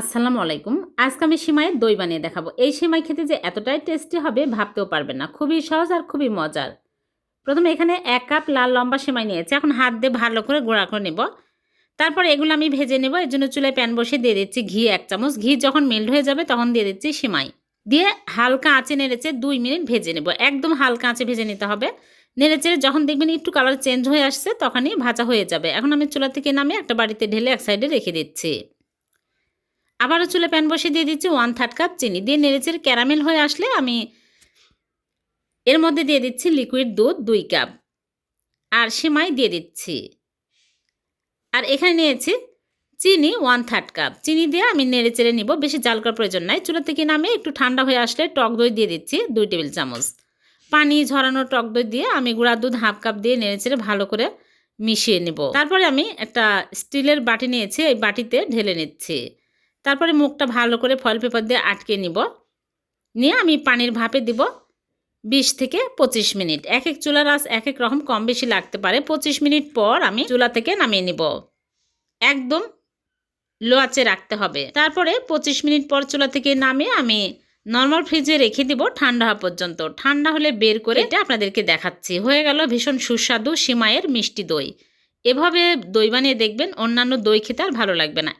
আসসালামু আলাইকুম। আজকে আমি সিমাইয়ের দই বানিয়ে দেখাবো। এই সিমাই খেতে যে এতটাই টেস্টি হবে ভাবতেও পারবেন না। খুবই সহজ আর খুবই মজার। প্রথমে এখানে এক কাপ লাল লম্বা সিমাই নিয়েছি। এখন হাত দিয়ে ভালো করে গোড়া করে নেব। তারপর এগুলো আমি ভেজে নেব। এর জন্য চুলায় প্যান বসে দিয়ে দিচ্ছি ঘি এক চামচ। ঘি যখন মেল্ট হয়ে যাবে তখন দিয়ে দিচ্ছি সিমাই। দিয়ে হালকা আঁচে নেড়েছে দুই মিনিট ভেজে নেব। একদম হালকা আঁচে ভেজে নিতে হবে। নেড়েচেড়ে যখন দেখবেন একটু কালার চেঞ্জ হয়ে আসছে, তখনই ভাজা হয়ে যাবে। এখন আমি চুলা থেকে নামে একটা বাড়িতে ঢেলে এক সাইডে রেখে দিচ্ছি। আবারও চুলে প্যান বসিয়ে দিয়ে দিচ্ছি ওয়ান থার্ড কাপ চিনি। দিয়ে নেড়েচেড়ে ক্যারামেল হয়ে আসলে আমি এর মধ্যে দিয়ে দিচ্ছি লিকুইড দুধ দুই কাপ আর সেমাই দিয়ে দিচ্ছি। আর এখানে নিয়েছি চিনি ওয়ান থার্ড কাপ চিনি দিয়ে আমি নেড়ে চেড়ে নিব, বেশি জাল করার প্রয়োজন নাই। চুলা থেকে নামে একটু ঠান্ডা হয়ে আসলে টক দই দিয়ে দিচ্ছি দুই টেবিল চামচ। পানি ঝরানো টক দই দিয়ে আমি গুঁড়া দুধ হাফ কাপ দিয়ে নেড়ে চেড়ে ভালো করে মিশিয়ে নেব। তারপরে আমি একটা স্টিলের বাটি নিয়েছি, এই বাটিতে ঢেলে নিচ্ছি। তারপরে মুখটা ভালো করে ফয়েল পেপার দিয়ে আটকে নিব। নিয়ে আমি পানির ভাপে দিব বিশ থেকে পঁচিশ মিনিট। এক এক চুলার আঁচ এক এক রকম কম বেশি লাগতে পারে। পঁচিশ মিনিট পর আমি চুলা থেকে নামিয়ে নিব। একদম লো আঁচে রাখতে হবে। তারপরে পঁচিশ মিনিট পর চুলা থেকে নামিয়ে আমি নর্মাল ফ্রিজে রেখে দিব ঠান্ডা হওয়া পর্যন্ত। ঠান্ডা হলে বের করে এটা আপনাদেরকে দেখাচ্ছি। হয়ে গেল ভীষণ সুস্বাদু সিমাইয়ের মিষ্টি দই। এভাবে দই বানিয়ে দেখবেন অন্যান্য দই খেতে আর ভালো লাগবে না।